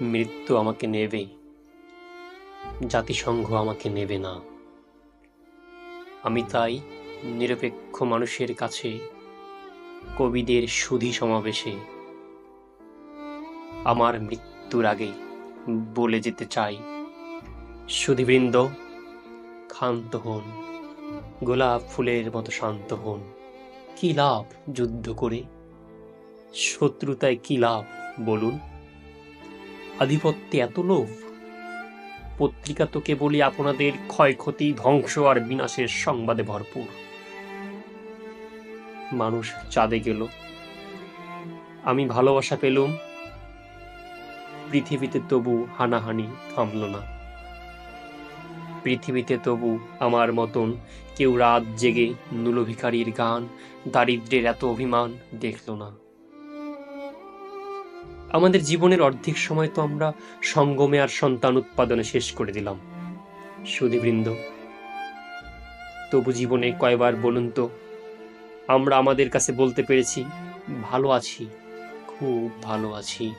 মৃত্যু আমাকে নেবে, জাতিসংঘ আমাকে নেবে না। আমি তাই নিরপেক্ষ মানুষের কাছে কবিদের সুধি সমাবেশে আমার মৃত্যুর আগে বলে যেতে চাই। সুধীবৃন্দ, ক্ষান্ত হন, গোলাপ ফুলের মতো শান্ত হন। কি লাভ যুদ্ধ করে? শত্রুতায় কি লাভ বলুন? আধিপত্যে এত লোভ? পত্রিকা তো কেবলই আপনাদের ক্ষয়ক্ষতি, ধ্বংস আর বিনাশের সংবাদে ভরপুর। মানুষ চাঁদে গেল। আমি ভালোবাসা পেলুম। পৃথিবীতে তবু হানাহানি থামল না। পৃথিবীতে তবু আমার মতন কেউ রাত জেগে নুলভিকারীর গান, দারিদ্রের এত অভিমান দেখল না। আমাদের জীবনের অর্ধেক সময় তো আমরা সঙ্গমে আর সন্তান উৎপাদনে শেষ করে দিলাম। সুদীবৃন্দ তবু জীবনে কয়বার বলুন তো, আমরা আমাদের কাছে বলতে পেরেছি, ভালো আছি, খুব ভালো আছি।